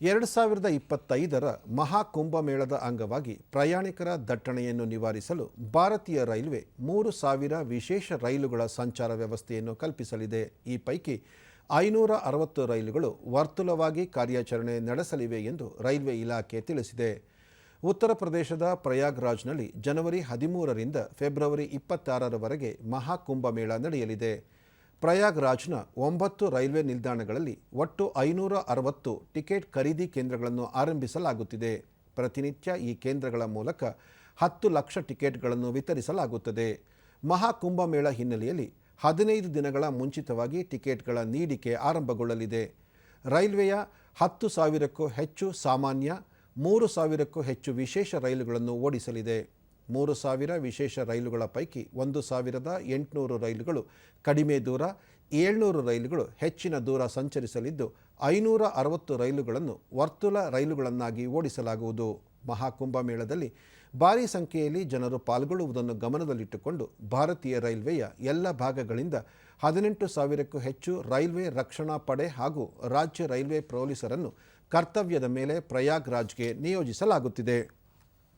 ಎರಡು ಸಾವಿರದ ಇಪ್ಪತ್ತೈದರ ಮಹಾಕುಂಭಮೇಳದ ಅಂಗವಾಗಿ ಪ್ರಯಾಣಿಕರ ದಟ್ಟಣೆಯನ್ನು ನಿವಾರಿಸಲು ಭಾರತೀಯ ರೈಲ್ವೆ ಮೂರು ಸಾವಿರ ವಿಶೇಷ ರೈಲುಗಳ ಸಂಚಾರ ವ್ಯವಸ್ಥೆಯನ್ನು ಕಲ್ಪಿಸಲಿದೆ. ಈ ಪೈಕಿ ಐನೂರ ಅರವತ್ತು ರೈಲುಗಳು ವರ್ತುಲವಾಗಿ ಕಾರ್ಯಾಚರಣೆ ನಡೆಸಲಿವೆ ಎಂದು ರೈಲ್ವೆ ಇಲಾಖೆ ತಿಳಿಸಿದೆ. ಉತ್ತರ ಪ್ರದೇಶದ ಪ್ರಯಾಗ್ರಾಜ್ನಲ್ಲಿ ಜನವರಿ ಹದಿಮೂರರಿಂದ ಫೆಬ್ರವರಿ ಇಪ್ಪತ್ತಾರರವರೆಗೆ ಮಹಾಕುಂಭಮೇಳ ನಡೆಯಲಿದೆ. ಪ್ರಯಾಗ್ರಾಜ್ನ ಒಂಬತ್ತು ರೈಲ್ವೆ ನಿಲ್ದಾಣಗಳಲ್ಲಿ ಒಟ್ಟು ಐನೂರ ಅರವತ್ತು ಟಿಕೆಟ್ ಖರೀದಿ ಕೇಂದ್ರಗಳನ್ನು ಆರಂಭಿಸಲಾಗುತ್ತಿದೆ. ಪ್ರತಿನಿತ್ಯ ಈ ಕೇಂದ್ರಗಳ ಮೂಲಕ ಹತ್ತು ಲಕ್ಷ ಟಿಕೆಟ್ಗಳನ್ನು ವಿತರಿಸಲಾಗುತ್ತದೆ. ಮಹಾಕುಂಭಮೇಳ ಹಿನ್ನೆಲೆಯಲ್ಲಿ ಹದಿನೈದು ದಿನಗಳ ಮುಂಚಿತವಾಗಿ ಟಿಕೆಟ್ಗಳ ನೀಡಿಕೆ ಆರಂಭಗೊಳ್ಳಲಿದೆ. ರೈಲ್ವೆಯ ಹತ್ತು ಸಾವಿರಕ್ಕೂ ಹೆಚ್ಚು ಸಾಮಾನ್ಯ, ಮೂರು ಸಾವಿರಕ್ಕೂ ಹೆಚ್ಚು ವಿಶೇಷ ರೈಲುಗಳನ್ನು ಓಡಿಸಲಿದೆ. ಮೂರು ಸಾವಿರ ವಿಶೇಷ ರೈಲುಗಳ ಪೈಕಿ ಒಂದು ಸಾವಿರದ ಎಂಟುನೂರು ರೈಲುಗಳು ಕಡಿಮೆ ದೂರ, ಏಳ್ನೂರು ರೈಲುಗಳು ಹೆಚ್ಚಿನ ದೂರ ಸಂಚರಿಸಲಿದ್ದು ಐನೂರ ಅರವತ್ತು ರೈಲುಗಳನ್ನು ವರ್ತುಲ ರೈಲುಗಳನ್ನಾಗಿ ಓಡಿಸಲಾಗುವುದು. ಮಹಾಕುಂಭಮೇಳದಲ್ಲಿ ಭಾರೀ ಸಂಖ್ಯೆಯಲ್ಲಿ ಜನರು ಪಾಲ್ಗೊಳ್ಳುವುದನ್ನು ಗಮನದಲ್ಲಿಟ್ಟುಕೊಂಡು ಭಾರತೀಯ ರೈಲ್ವೆಯ ಎಲ್ಲ ಭಾಗಗಳಿಂದ ಹದಿನೆಂಟು ಸಾವಿರಕ್ಕೂ ಹೆಚ್ಚು ರೈಲ್ವೆ ರಕ್ಷಣಾ ಪಡೆ ಹಾಗೂ ರಾಜ್ಯ ರೈಲ್ವೆ ಪೊಲೀಸರನ್ನು ಕರ್ತವ್ಯದ ಮೇಲೆ ಪ್ರಯಾಗ್ರಾಜ್ಗೆ ನಿಯೋಜಿಸಲಾಗುತ್ತಿದೆ.